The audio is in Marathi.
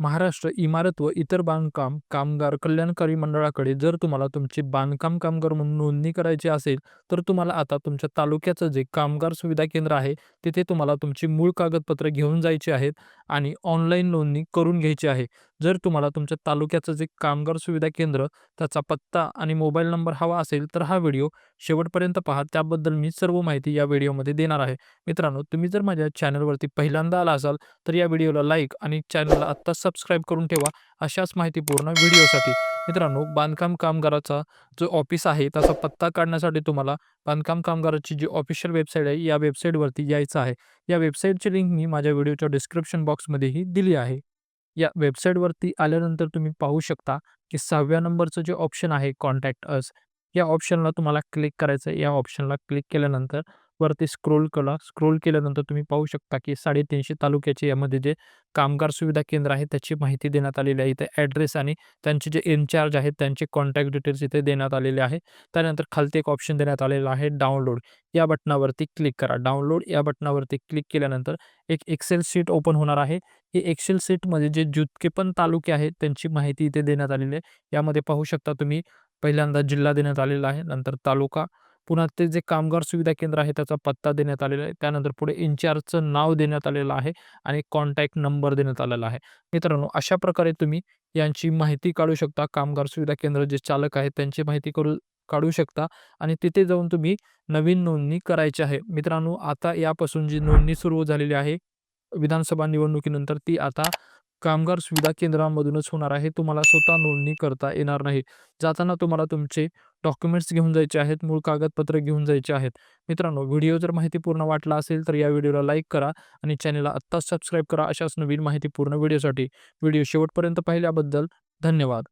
महाराष्ट्र इमारत व इतर बांधकाम कामगार कल्याणकारी मंडळाकडे जर तुम्हाला तुमची बांधकाम कामगार म्हणून नोंदणी करायची असेल तर तुम्हाला आता तुमच्या तालुक्याचं जे कामगार सुविधा केंद्र आहे तिथे तुम्हाला तुमची मूळ कागदपत्र घेऊन जायची आहेत आणि ऑनलाईन नोंदणी करून घ्यायची आहे. जर तुम्हाला तुमच्या तालुक्याचं जे कामगार सुविधा केंद्र त्याचा पत्ता आणि मोबाईल नंबर हवा असेल तर हा व्हिडिओ शेवटपर्यंत पहा. त्याबद्दल मी सर्व माहिती या व्हिडिओमध्ये देणार आहे. मित्रांनो तुम्ही जर माझ्या चॅनलवरती पहिल्यांदा आला असाल तर या व्हिडिओला लाईक आणि चॅनलला आत्ता सबस्क्राईब करून ठेवा अशाच माहितीपूर्ण व्हिडिओसाठी. मित्रांनो बांधकाम कामगाराचा जो ऑफिस आहे त्याचा पत्ता काढण्यासाठी तुम्हाला बांधकाम कामगाराची जी ऑफिशियल वेबसाईट आहे या वेबसाईटवरती यायचं आहे. या वेबसाईटची लिंक मी माझ्या व्हिडिओच्या डिस्क्रिप्शन बॉक्समध्येही दिली आहे. या वेबसाईटवरती आल्यानंतर तुम्ही पाहू शकता की सहाव्या नंबरचं जे ऑप्शन आहे कॉन्टॅक्ट अस या ऑप्शनला तुम्हाला क्लिक करायचं आहे या ऑप्शनला क्लिक केल्यानंतर वरती स्क्रोल करा. स्क्रोल केल्यानंतर तुम्ही पाहू शकता की साडेतीनशे तालुक्याचे यामध्ये जे कामगार सुविधा केंद्र आहे त्याची माहिती देण्यात आलेली आहे. इथे ॲड्रेस आणि त्यांचे जे इन्चार्ज आहेत त्यांचे कॉन्टॅक्ट डिटेल्स इथे देण्यात आलेले आहे. त्यानंतर खालती एक ऑप्शन देण्यात आलेला आहे डाउनलोड या बटनावरती क्लिक करा. डाउनलोड या बटनावरती क्लिक केल्यानंतर एक एक्सेल सीट ओपन होणार आहे. हे एक्सेल सीटमध्ये जे जितके पण तालुके आहेत त्यांची माहिती इथे देण्यात आलेली आहे. यामध्ये पाहू शकता तुम्ही पहिल्यांदा जिल्हा देण्यात आलेला आहे नंतर तालुका पुन्हा ते जे कामगार सुविधा केंद्र आहे त्याचा पत्ता देण्यात आलेला आहे. त्यानंतर पुढे इन्चार्जचं नाव देण्यात आलेलं आहे आणि कॉन्टॅक्ट नंबर देण्यात आलेला आहे. मित्रांनो अशा प्रकारे तुम्ही यांची माहिती काढू शकता. कामगार सुविधा केंद्र जे चालक आहेत त्यांची माहिती करू काढू शकता आणि तिथे जाऊन तुम्ही नवीन नोंदणी करायची आहे. मित्रांनो आता यापासून जी नोंदणी सुरू झालेली आहे विधानसभा निवडणुकीनंतर ती आता कामगार सुविधा केंद्रामधूनच होणार आहे. तुम्हाला स्वतः नोंदणी करता येणार नाही. जाताना तुम्हाला तुमचे डॉक्युमेंट्स घेऊन जायचे आहेत मूळ कागदपत्र घेऊन जायचे आहेत. मित्रांनो व्हिडिओ जर माहितीपूर्ण वाटला असेल तर या व्हिडिओला लाईक करा आणि चॅनलला आत्ताच सबस्क्राईब करा अशाच नवीन माहितीपूर्ण व्हिडिओसाठी. व्हिडिओ शेवटपर्यंत पाहिल्याबद्दल धन्यवाद.